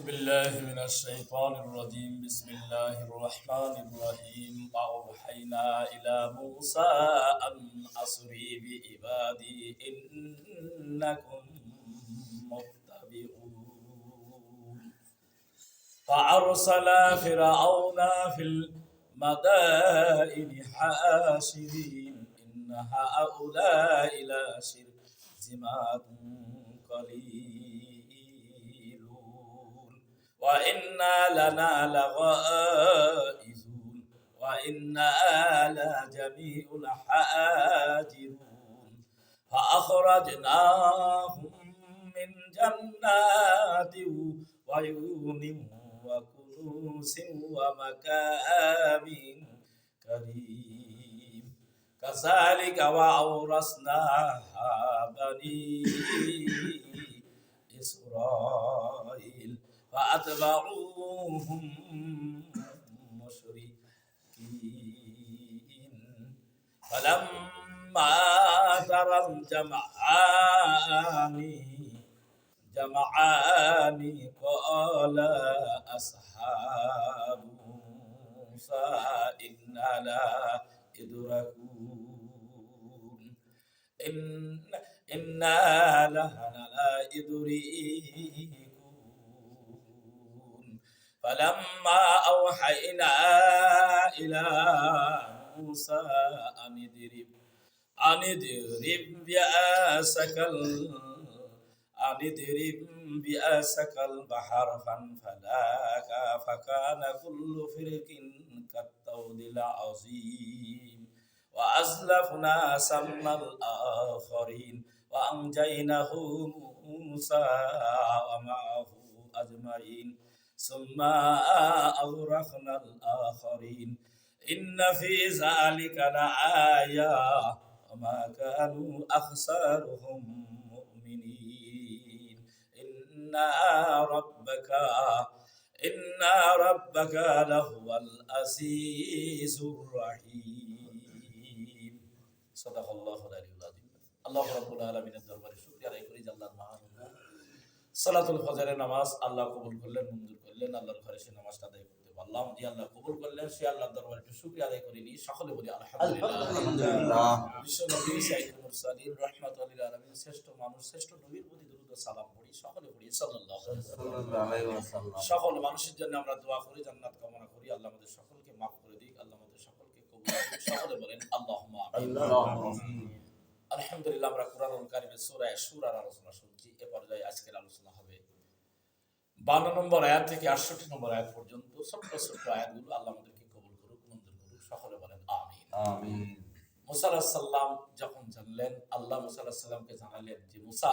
بالله من الشيطان الرجيم. بسم الله الرحمن الرحيم. وأوحينا إلى موسى أن أسري بعبادي إنكم متبعون. فأرسل فرعون في المدائن حاشرين. إن هؤلاء لشرذمة قليلون وإنا لنا لغائزون وإنا لجميع حاجرون فأخرجناهم من جنات وعيون وكنوز ومكام كريم. كذلك وأورثناها بني إسرائيل فأتبعوهم مشركين. فلما ترى الجمعان جمعان قال أصحاب موسى إنا لا يدركون. إن إنا لا يدركون فلما أوحينا إلى موسى أن اضرب أن اضرب بأسك أن اضرب بأسك البحر فانفلق فكان كل فرق كالطود العظيم. وأزلفنا ثم الآخرين وأنجيناه موسى ومعه أجمعين. ثم أغرقنا الآخرين إن في ذلك لآية وما كانوا أخسرهم مؤمنين إن ربك إن ربك لهو العزيز الرحيم صدق الله العلي العظيم আল্লাহ রাব্বুল আলামিনের দরবারে শুকরিয়া আদায় করি যে আল্লাহর মহান হুকুম সালাতুল ফজরের নামাজ আল্লাহ কবুল করলেন মঞ্জুর করলেন আল্লাহর ঘরে সে নামাজটা আদায় করতে পারলাম। যে আল্লাহ কবুল করলেন সে আল্লাহর দরবারে একটু শুকরিয়া আদায় করিনি। সকলে বলি আলহামদুলিল্লাহ। আলহামদুলিল্লাহ। বিশ্ব মুরসালিন রাহমাতুল আলামিন শ্রেষ্ঠ মানুষ শ্রেষ্ঠ নবীর প্রতি দরুদ ও সালাম পড়ি। সকলে পড়ি সাল্লাল্লাহু আলাইহি ওয়াসাল্লাম। সকল মানুষের জন্য আমরা দোয়া করি জান্নাত কামনা করি। আল্লাহ আমাদের সকলকে মাফ করে দিক আল্লাহ আমাদের সকলকে কবুল সকলে বলেন আল্লাহুম্মা আমিন। আলহামদুলিল্লাহ আমরা কোরআনুল কারিমের সূরা আলোচনা শুনছি। এ পর্যায়ে আজকের আলোচনা 52 নম্বর আয়াত থেকে 68 নম্বর আয়াত পর্যন্ত ছোট্ট ছোট্ট আয়াতগুলো আল্লাহ আমাদেরকে কবুল করুক মঞ্জুর করুক সকলে বলেন আমিন। আমিন। মুসা আলাইহিস যখন জানলেন আল্লাহ মুসা আলাইহিস জানালেন যে মুসা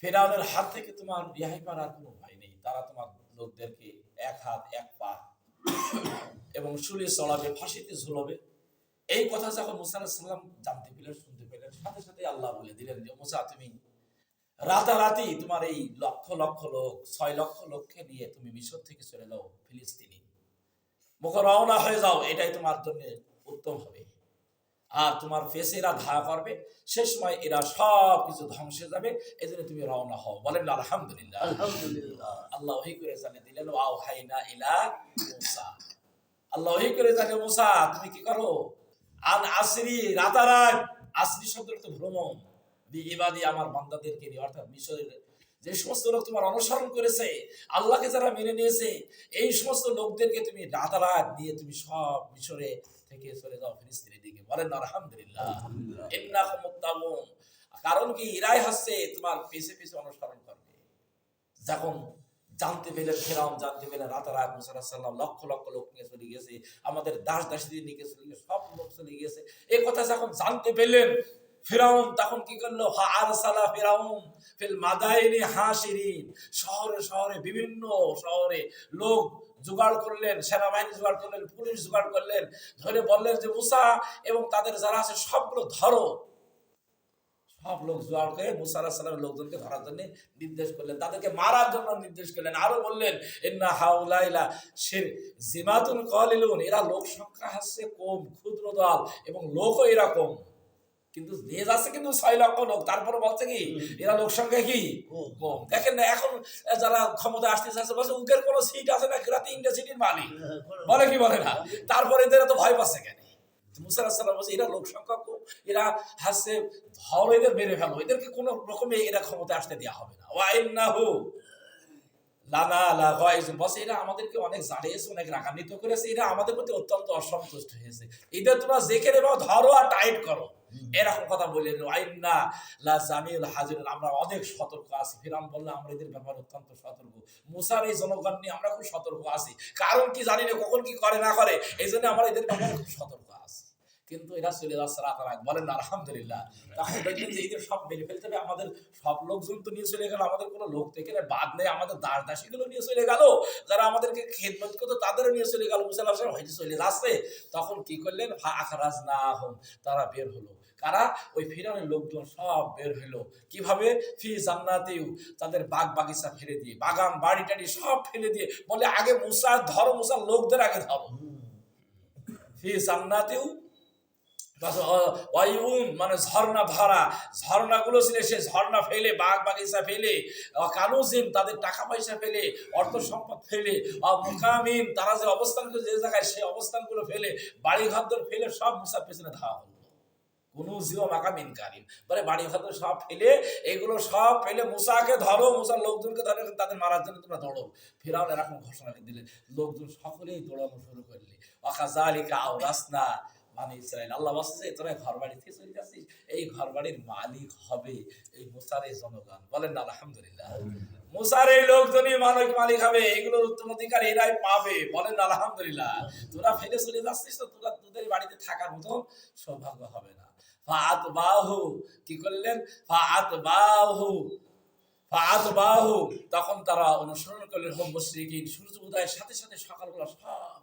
ফেরাউনের হাত থেকে তোমার রেহাই পাওয়ার কোনো ভয় নেই। তারা তোমার লোকদেরকে এক হাত এক পা এবং শুলে চড়াবে ফাঁসিতে ঝুলাবে। এই কথা যখন মুসা আলাইহিস জানতে পেলেন শুনতে পেলেন সাথে সাথে আল্লাহ বলে দিলেন যে মুসা তুমি রাতারাতি তোমার এই লক্ষ লক্ষ লোক ছয় লক্ষ লোককে নিয়ে তুমি মিশর থেকে চলে যাও ফিলিস্তিনি। মুখ রওনা হয়ে যাও এটাই তোমার জন্য উত্তম হবে। আর তোমার ফেসে এরা ধা করবে সে সময় এরা সব কিছু ধ্বংসে যাবে এই জন্য তুমি রওনা হও। বলেন আলহামদুলিল্লাহ। আলহামদুলিল্লাহ। আল্লাহ ওহি করে জানিয়ে দিলেন ওয়াও হাইনা ইলা মুসা। আল্লাহ ওহি করে জানিয়ে মুসা তুমি কি করো? আন আসরি রাতারাত। আসরি শব্দের তো ভ্রমণ। বিবাদী আমার বান্দাদেরকে নিয়ে অর্থাৎ মিশরের যে সমস্ত লোক তোমার অনুসরণ করেছে আল্লাহকে যারা মেনে নিয়েছে এই সমস্ত লোকদেরকে তুমি রাতারাত দিয়ে তুমি সব মিশরে থেকে চলে যাও ফিলিস্তিনের দিকে। বলেন আলহামদুলিল্লাহ। ইন্নাকুম কারণ কি? ইরাই হচ্ছে তোমার পেছে পেছে অনুসরণ করবে। যখন জানতে পেলেন ফেরাউন জানতে পেলেন রাতারাত মুসা সাল্লাম লক্ষ লক্ষ লোক নিয়ে চলে গেছে আমাদের দাস দাসীদের নিয়ে চলে গেছে সব লোক চলে গেছে এই কথা যখন জানতে পেলেন ফেরাউন তখন কি করল? ফেরাউন ফিল মাদাইনি হাসিরিন শহরে শহরে, বিভিন্ন শহরে লোক জোগাড় করলেন, সেনাবাহিনী জোগাড় করলেন, পুলিশ জোগাড় করলেন। ধরে বললেন যে, মুসা এবং তাদের যারা আছে, সবগুলো ধরো। সব লোক জোয়ার করে মুসা লোকজনকে ধরার জন্য নির্দেশ করলেন। তাদেরকে মারার জন্য নির্দেশ করলেন। আরও বললেন, ইন্না হাউলাইলা শির জিমাতুন কলিলুন। এরা লোক সংখ্যা হচ্ছে কম, ক্ষুদ্র দল এবং লোকও এরকম। কিন্তু নিয়ে যাচ্ছে কিন্তু ছয় লক্ষ লোক। তারপরে বলছে কি এরা লোক সংখ্যা কি? কম। দেখেন না এখন যারা ক্ষমতা আসতে চাচ্ছে বলছে উকের কোনো সিট আছে না এরা তিনটে সিটের মালিক। বলে কি বলে না? তারপরে এদের এত ভয় পাচ্ছে কেন? মুসার সাল্লাম বলছে এরা লোক সংখ্যা কম। এরা হাসছে ধরো এদের মেরে ফেলো। এদেরকে কোনো রকমে এরা ক্ষমতা আসতে দেওয়া হবে না। ওয়াইন না হো লানা লা গয়েজ। বসে এরা আমাদেরকে অনেক জ্বালিয়েছে অনেক রাগান্বিত করেছে। এরা আমাদের প্রতি অত্যন্ত অসন্তুষ্ট হয়েছে। এদের তোমরা দেখে নেবে ধরো আর টাইট করো। এরকম কথা বলে আইন্না লা জামিল হাজির আমরা অনেক সতর্ক আছি। ফিরাম বললে আমরা এদের ব্যাপারে অত্যন্ত সতর্ক। মুসার এই জনগণ নিয়ে আমরা খুব সতর্ক আছি। কারণ কি জানি না, কখন কি করে, না করে, এই জন্য আমরা এদের ব্যাপারে খুব সতর্ক আছি। কিন্তু এরা চলে যাচ্ছে রাতারাত। বলেন আলহামদুলিল্লাহ। তখন দেখলেন যে এদের সব মেরে ফেলতে হবে, আমাদের সব লোকজন তো নিয়ে চলে গেল, আমাদের কোনো লোক থেকে বাদ নেই, আমাদের দাস দাসীগুলো নিয়ে চলে গেল, যারা আমাদেরকে খেদমত করতো তাদেরও নিয়ে চলে গেল মুসাল্লাহ সাহেব হয়তো চলে যাচ্ছে। তখন কি করলেন? আখারাজ না হোম তারা বের হলো। কারা? ওই ফিরানের লোকজন সব বের হলো। কীভাবে? ফি জান্নাতেও তাদের বাগ বাগিচা ফেলে দিয়ে, বাগান, বাড়ি টাড়ি সব ফেলে দিয়ে, বলে আগে মুসা, ধরো মুসার লোকদের আগে ধরো। ফি জান্নাতেও মানে ঝর্ণা ভরা ঝর্ণাগুলো ছিল সে ঝর্ণা ফেলে, বাঘ বাগিচা ফেলে কানুজিন তাদের টাকা পয়সা ফেলে, অর্থ সম্পদ ফেলে মুকামিন, তারা যে অবস্থান যে জায়গায়, সেই অবস্থানগুলো ফেলে বাড়ি ফেলে, সব মুসার পেছনে ধাওয়া হলো। কোনো জিও মাকামিন কারিম বলে বাড়ি ঘর সব ফেলে, এগুলো সব ফেলে, মুসাকে ধরো, মুসার লোকজনকে ধরে তাদের মারার জন্য তোমরা দৌড়ো। ফেরাও এরকম ঘোষণা দিলেন লোকজন সকলেই দৌড়ানো শুরু করলে। অকাজালিকা আও রাসনা মানে ইসরায়েল আল্লাহ বলছে তোরা ঘর চলে যাচ্ছিস এই ঘর বাড়ির মালিক হবে এই মুসার এই জনগণ। বলেন আলহামদুলিল্লাহ। মুসার এই লোকজনই মালিক মালিক হবে এগুলো উত্তম অধিকার এরাই পাবে। বলেন আলহামদুলিল্লাহ। তোরা ফেলে চলে যাচ্ছিস তো তোরা তোদের বাড়িতে থাকার মতো সৌভাগ্য হবে না। ফাত বাহু কি করলেন? ফাত বাহু ফাত বাহু তখন তারা অনুসরণ করলেন হোম মুশরিকিন সূর্য উদয়ের সাথে সাথে সকালবেলা সব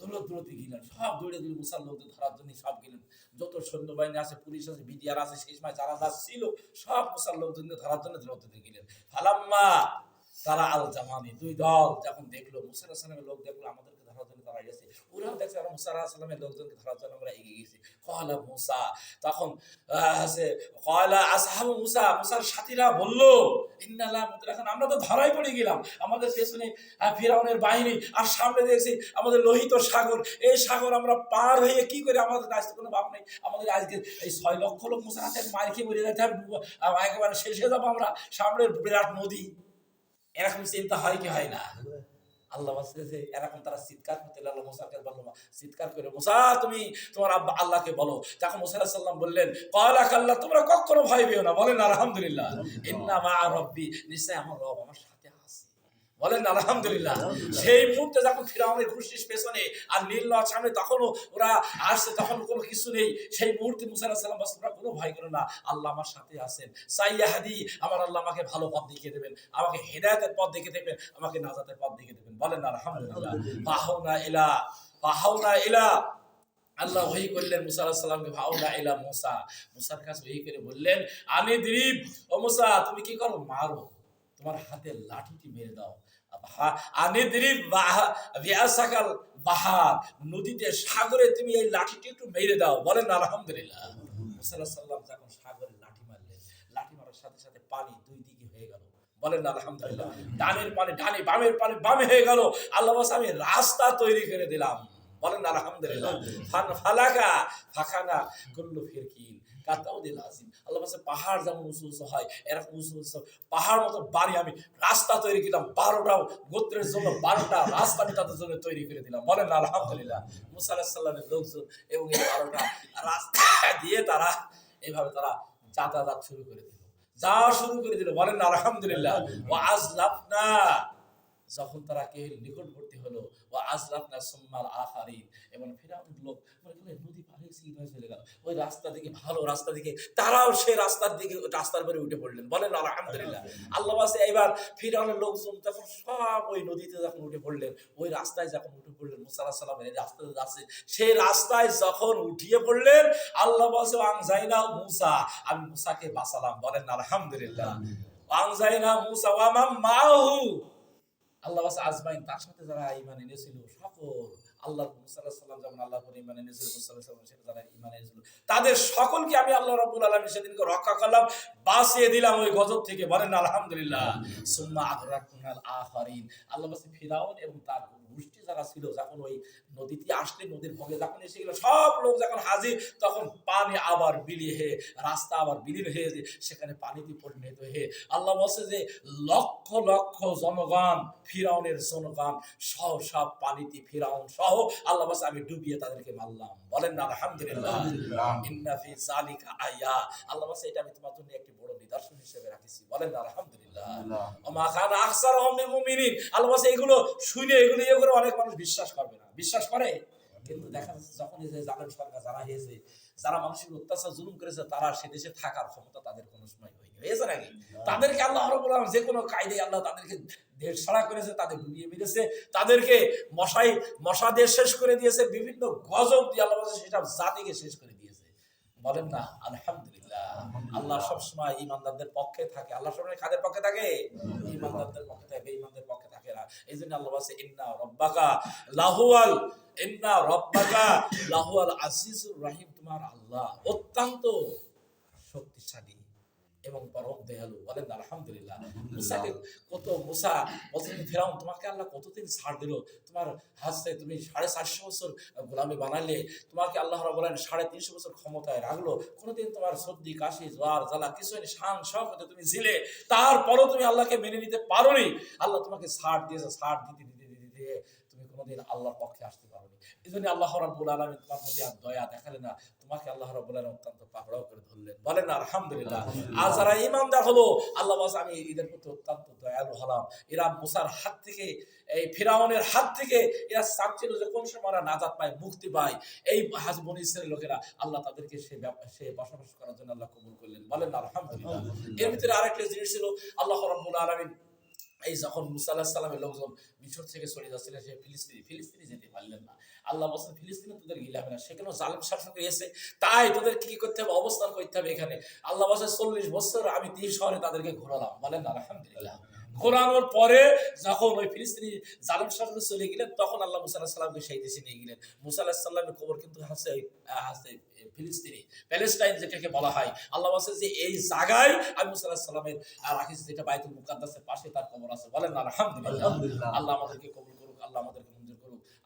দৌড়িয়ে দৌলত গেলেন, সব দৌড়ে দৌড়ে লোকদের ধরার জন্য সব গেলেন। যত সৈন্যবাহিনী আছে, পুলিশ আছে, বিডিআর আছে, সেই সময় যারা যা ছিল, সব মুসার লোকজনকে ধরার জন্য দৌড়তে গেলেন। ফালাম্মা, তারা আল জামানি দুই দল যখন দেখল আসলামের লোক দেখল, আমাদেরকে গেছে। ওরাও দেখছে আমরা মুসার আসলামের লোকজনকে ধরার জন্য আমরা এগিয়ে গেছি কয়লা মুসা, তখন আছে কয়লা মুসা, মুসার সাথীরা বলল আমরা তো ধরাই পড়ে গেলাম। আমাদের পেছনে ফিরাউনের বাহিনী, আর সামনে দেখছি আমাদের লোহিত সাগর। এই সাগর আমরা পার হয়ে কি করে আমাদের আজকে কোনো বাপ নেই। আমাদের আজকে এই ছয় লক্ষ লোক মুসার হাতে মার খেয়ে মরে হবে একেবারে শেষ হয়ে যাব আমরা সামনের বিরাট নদী। এরকম চিন্তা হয় কি হয় না? আল্লাহ বলছে যে এরকম তারা চিৎকার করতে লাগল মুসাকে বলল চিৎকার করে মুসা তুমি তোমার আব্বা আল্লাহকে বলো। তখন মোসা সাল্লাম বললেন কয়লা কাল্লা তোমরা কখনো ভয় পেও না। বলেন আলহামদুলিল্লাহ। ইন্না মা রব্বি। নিশ্চয় আমার রব আমার বলেন আলহামদুলিল্লাহ। সেই মুহূর্তে যখন ফিরাউনের খুশিস পেছনে আর নীল নদ সামনে তখনও ওরা আসছে তখন কোনো কিছু নেই। সেই মুহূর্তে মুসা আলাইহিস সাল্লাম তোমরা কোনো ভয় করো না আল্লাহ আমার সাথে আছেন। সাইয়াহাদি আমার আল্লাহ আমাকে ভালো পথ দেখিয়ে দেবেন আমাকে হেদায়েতের পথ দেখিয়ে দেবেন আমাকে নাজাতের পথ দেখিয়ে দেবেন। বলেন আলহামদুলিল্লাহ। ফাহাউনা ইলা ফাহাউনা ইলা। আল্লাহ ওহি করলেন মুসা আলাহিস সাল্লামকে ভাওনা ইলা মুসা। মুসার কাছে ওহি করে বললেন আমি দ্বীপ ও মুসা তুমি কি করো? মারো। তোমার হাতে লাঠিটি মেরে দাও। বাহার। নদীতে সাগরে তুমি এই লাঠিটি একটু মেরে দাও। বলেন আলহামদুলিল্লাহ। সাল্লাম যখন সাগরে লাঠি মারলেন লাঠি মারার সাথে সাথে পানি দুই দিকে হয়ে গেল। বলেন আলহামদুলিল্লাহ। ডানের পানি ডানে বামের পানি বামে হয়ে গেল। আল্লাহ আমি রাস্তা তৈরি করে দিলাম। বলেন আলহামদুলিল্লাহ। ফালাকা ফাখানা কুল্লু ফিরকিন। পাহাড় যেমন উঁচু উঁচু হয়, এরকম উঁচু উঁচু। পাহাড় মতো বাড়ি আমি রাস্তা তৈরি করলাম বারোটা গোত্রের জন্য বারোটা রাস্তা আমি তাদের জন্য তৈরি করে দিলাম। বলেন না, আলহামদুলিল্লাহ। মুসা লোকজন এবং এই বারোটা রাস্তা দিয়ে তারা এইভাবে তারা যাতায়াত শুরু করে দিল। যা শুরু করে দিল। বলেন আলহামদুলিল্লাহ। ও আজ না যখন তারা কে নিকটবর্তী হলো ও আজলাফনা সুম্মাল আখারিন এবং ফেরাউন লোক মনে নদী পার চলে গেল। ওই রাস্তা দিকে ভালো রাস্তা দিকে তারাও সেই রাস্তার দিকে রাস্তার পরে উঠে পড়লেন। বলেন আলহামদুলিল্লাহ। আল্লাহ বাসে এবার ফিরাউনের লোকজন তখন সব ওই নদীতে যখন উঠে পড়লেন ওই রাস্তায় যখন উঠে পড়লেন মুসা আলাহিস সাল্লামের এই রাস্তাতে যাচ্ছে সেই রাস্তায় যখন উঠিয়ে পড়লেন আল্লাহ বাসে আংজাইনা মুসা। আমি মুসাকে বাঁচালাম। বলেন আলহামদুলিল্লাহ। আংজাইনা মুসা ওয়ামাম মাহু আল্লাহ আজমাইন, তার সাথে যারা ইমান এনেছিল, সকল আল্লাহ সাল্লাম যেমন আল্লাহ করে ইমান এনেছিল সাল্লাম সেটা যারা ইমান এনেছিল, তাদের সকলকে আমি আল্লাহ রবুল আলম সেদিনকে রক্ষা করলাম, বাঁচিয়ে দিলাম ওই গজব থেকে, বলেন আলহামদুলিল্লাহ। সুম্মা আগরাকুনাল আহরিন আল্লাহ বাসে ফিরাউন এবং তার গোষ্ঠী যারা ছিল যখন ওই নদীতে আসলে নদীর ভোগে যখন এসে গেল সব লোক যখন হাজির তখন পানি আবার বিলিয়ে হয়ে রাস্তা আবার বিলীন হয়ে যে সেখানে পানিতে পরিণত হয়ে আল্লাহ বলছে যে লক্ষ লক্ষ জনগণ ফিরাউনের জনগণ সহ সব পানিতে ফিরাউন সহ আল্লাহ বলছে আমি ডুবিয়ে তাদেরকে মারলাম। বলেন না আলহামদুলিল্লাহ। ইন্না ফি যালিকা আয়া। আল্লাহ বলছে এটা আমি তোমার জন্য একটি বড় নিদর্শন হিসেবে রাখিছি। বলেন না আলহামদুলিল্লাহ। ওমা খান আকসারহুম বিমুমিনিন। আল্লাহ বলছে এগুলো শুনে এগুলো ইয়ে করে অনেক মানুষ বিশ্বাস করবে না। বিশ্বাস করে কিন্তু দেখা যাচ্ছে যখন এই যে জালেম সরকার যারা হয়েছে যারা মানুষের অত্যাচার জুলুম করেছে তারা সে দেশে থাকার ক্ষমতা তাদের কোনো সময় হয়নি। হয়েছে নাকি? তাদেরকে আল্লাহ আরও বললাম যে কোনো কায়দায় আল্লাহ তাদেরকে দেশ ছাড়া করেছে তাদের ডুবিয়ে মেরেছে তাদেরকে মশাই মশা দিয়ে শেষ করে দিয়েছে বিভিন্ন গজব দিয়ে আল্লাহ সেটা জাতিকে শেষ করে দিয়েছে। বলেন না, আলহামদুলিল্লাহ। আল্লাহ সবসময় ইমানদারদের পক্ষে থাকে। আল্লাহ সবসময় কাদের পক্ষে থাকে? ইমানদারদের পক্ষে থাকে ইমানদের পক্ষে থাকে না। এই জন্য আল্লাহ বলছে, ইন্না রব্বাকা লাহুয়াল, ইন্না রব্বাকা লাহুয়াল আজিজুর রাহিম। তোমার আল্লাহ অত্যন্ত শক্তিশালী। এবং পরম দয়ালু। বলেন আলহামদুলিল্লাহ। মুসাকে কত মুসা বলছেন ফেরাউন তোমাকে আল্লাহ কতদিন ছাড় দিল? তোমার হাসতে তুমি সাড়ে চারশো বছর গোলামি বানালে তোমাকে আল্লাহ বলেন সাড়ে তিনশো বছর ক্ষমতায় রাখল। কোনোদিন তোমার সর্দি কাশি জ্বর জ্বালা কিছু হয়নি শান সব হতে তুমি ছিলে তারপরও তুমি আল্লাহকে মেনে নিতে পারোনি। আল্লাহ তোমাকে ছাড় দিয়েছে ছাড় দিতে দিতে কোনোদিন আল্লাহর পক্ষে আসতে পারোনি এই জন্য আল্লাহ রাব্বুল আলামিন তোমার মধ্যে আর দয়া দেখালেন না তোমাকে আল্লাহ রাব্বুল আলামিন অত্যন্ত পাকড়াও করে ধরলেন। বলেন না আলহামদুলিল্লাহ। আর যারা ইমানদার হলো আল্লাহ বলছে আমি এদের প্রতি অত্যন্ত দয়ালু হলাম। এরা মুসার হাত থেকে এই ফিরাউনের হাত থেকে এরা চাচ্ছিল যে কোন সময় ওরা নাজাত পায় মুক্তি পায়। এই হাজ বনি ইসরায়েলের লোকেরা আল্লাহ তাদেরকে সে সে বসবাস করার জন্য আল্লাহ কবুল করলেন। বলেন না আলহামদুলিল্লাহ। এর ভিতরে আরেকটা জিনিস ছিল আল্লাহ রাব্বুল আলামিন এই যখন মুসা লোকজন মিশর থেকে চলে যাচ্ছিলেন, সে ফিলিস্তিনি ফিলিস্তিনি যেতে পারলেন না। আল্লাহ বলছেন, ফিলিস্তিনে তোদের গিলাবে না। সেখানেও জালেম শাসক এসে তাই তোদের কি করতে হবে? অবস্থান করতে হবে এখানে। আল্লাহ বলছে চল্লিশ বছর আমি তিন শহরে তাদেরকে ঘোরালাম। বলেন, আলহামদুলিল্লাহ। ঘোরানোর পরে যখন ওই ফিলিস্তিনি জালেম শাসক চলে গেলেন তখন আল্লাহ মুসা আল্লাহ সাল্লামকে সেই দেশে নিয়ে গেলেন। মুসা আল্লাহ সাল্লামের খবর কিন্তু হাসে হাসে ফিলিস্তিনি প্যালেস্টাইন যেটাকে বলা হয়। আল্লাহ বলছে যে এই জায়গায় আমি মুসা আল্লাহ সাল্লামের রাখিছি যেটা বাইতুল মুকাদ্দাসের পাশে তার কবর আছে। বলেন না আলহামদুলিল্লাহ। আল্লাহ আমাদেরকে কবুল করুক আল্লাহ আমাদেরকে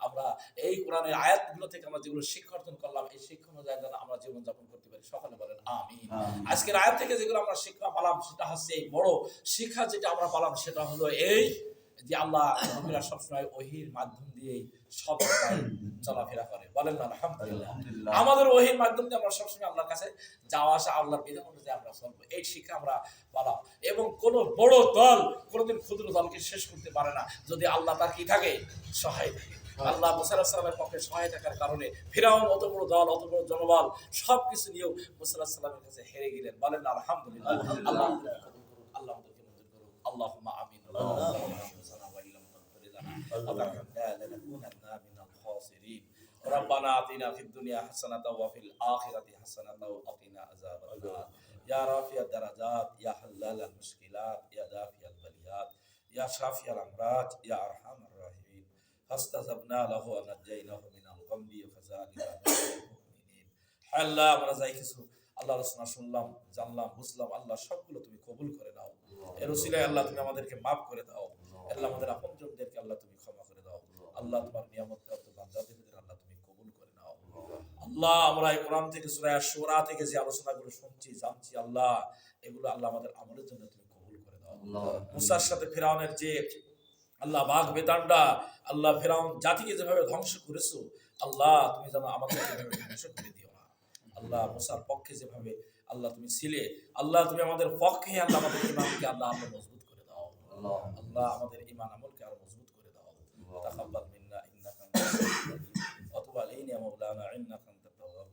আমরা এই কোরআনের আয়াতগুলো থেকে আমরা যেগুলো শিক্ষা অর্জন করলাম এই শিক্ষা অনুযায়ী যেন আমরা জীবন যাপন করতে পারি। সকলে বলেন আমিন। আজকের আয়াত থেকে যেগুলো আমরা শিক্ষা পেলাম সেটা হচ্ছে এই বড় শিক্ষা যেটা আমরা পেলাম সেটা হলো এই যে আল্লাহ নবীরা সবসময় ওহির মাধ্যম দিয়ে সব চলাফেরা করে। বলেন না আলহামদুলিল্লাহ। আমাদের ওহির মাধ্যম দিয়ে আমরা সবসময় আল্লাহর কাছে যাওয়া আসা আল্লাহর বিধান অনুযায়ী আমরা চলবো। এই শিক্ষা আমরা পালাম। এবং কোন বড় দল কোনোদিন ক্ষুদ্র দলকে শেষ করতে পারে না। যদি আল্লাহ তার কি থাকে সহায় থাকে। আল্লাহ মুসাল্লাহ সাল্লামের পক্ষে সহায় থাকার কারণে ফিরাউন অত বড় দল অত বড় জনবল সব কিছু নিয়েও মুসাল্লাহ সাল্লামের কাছে হেরে গেলেন বলেন না আলহামদুলিল্লাহ আল্লাহ আমাদেরকে কবুল করুক, আল্লাহ আমাদেরকে মঞ্জুর করুক আল্লাহুম্মা আমিন وترحمنا لنكونن من الخاسرين ربنا آتنا في الدنيا حسنة وفي الآخرة حسنة وقنا عذاب النار يا رافع الدرجات يا حلال المشكلات يا دافع البليات يا شافي الأمراض يا أرحم আল্লাহ শুনলাম জানলাম বুঝলাম আল্লাহ সবগুলো তুমি কবুল করে এর আল্লাহ তুমি আমাদেরকে মাফ করে দাও। আল্লাহ আমাদের আপনজনদেরকে আল্লাহ তুমি ক্ষমা করে দাও। আল্লাহ তোমার নিয়ামত আল্লাহ আমরা এই কোরআন থেকে সুরায় থেকে যে শুনছি জানছি আল্লাহ এগুলো আল্লাহ আমাদের আমলের জন্য তুমি কবুল করে দাও। মুসার সাথে ফেরাউনের যে আল্লাহ বাঘ বেতানটা আল্লাহ ফেরাউন জাতিকে যেভাবে ধ্বংস করেছ, আল্লাহ তুমি যেন আমাকে যেভাবে ধ্বংস করে দিও না। আল্লাহ মুসার পক্ষে যেভাবে আল্লাহ তুমি ছিলে, আল্লাহ তুমি আমাদের পক্ষে, আল্লাহ আমাদের ইমানকে আল্লাহ আরও মজবুত করে দাও। আল্লাহ আমাদের ইমান আমলকে আরও মজবুত করে দাও। তাকাব্বাল মিন্না, ইন্নাকা وتب علينا يا مولانا انك انت التواب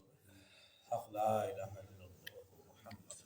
حق لا اله الا الله محمد